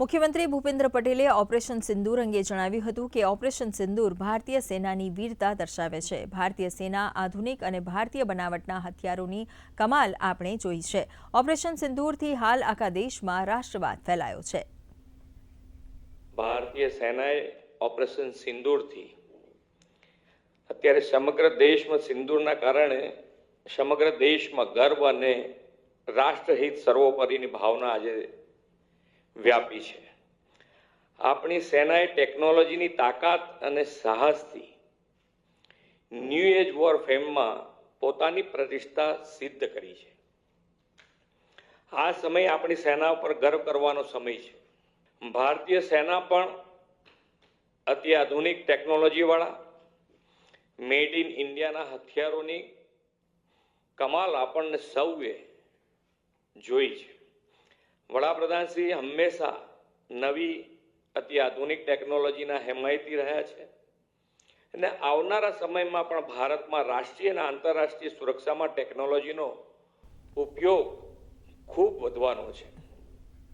મુખ્યમંત્રી ભૂપેન્દ્ર પટેલે ઓપરેશન સિંદૂર અંગે જણાવ્યું હતું કે ઓપરેશન સિંદૂર ભારતીય સેનાની વીરતા દર્શાવે છે. ભારતીય સેના આધુનિક અને ભારતીય બનાવટના હથિયારોની કમાલ આપણે જોઈ છે. ઓપરેશન સિંદૂરથી હાલ આખા દેશમાં રાષ્ટ્રવાદ ફેલાયો છે. ભારતીય સેનાએ ઓપરેશન સિંદૂરથી અત્યારે સમગ્ર દેશમાં સિંદૂરના કારણે સમગ્ર દેશમાં ગર્વ અને રાષ્ટ્રહિત સર્વોપરીની ભાવના આજે વ્યાપી છે. આપણી સેનાએ ટેકનોલોજીની તાકાત અને સાહસથી ન્યૂ એજ વોર ફેમમાં પોતાની પ્રતિષ્ઠા સિદ્ધ કરી છે. આ સમય આપણી સેના ઉપર ગર્વ કરવાનો સમય છે. ભારતીય સેના પણ અત્યાધુનિક ટેકનોલોજીવાળા મેડ ઇન ઇન્ડિયાના હથિયારોની કમાલ આપણને સૌએ જોઈ છે. વડાપ્રધાનશ્રી હંમેશા નવી, અતિ આધુનિક ટેકનોલોજીના હેમાયતી રહ્યા છે. અને આવનારા સમયમાં પણ ભારતમાં રાષ્ટ્રીય અને આંતરરાષ્ટ્રીય સુરક્ષામાં ટેકનોલોજીનો ઉપયોગ ખૂબ વધવાનો છે.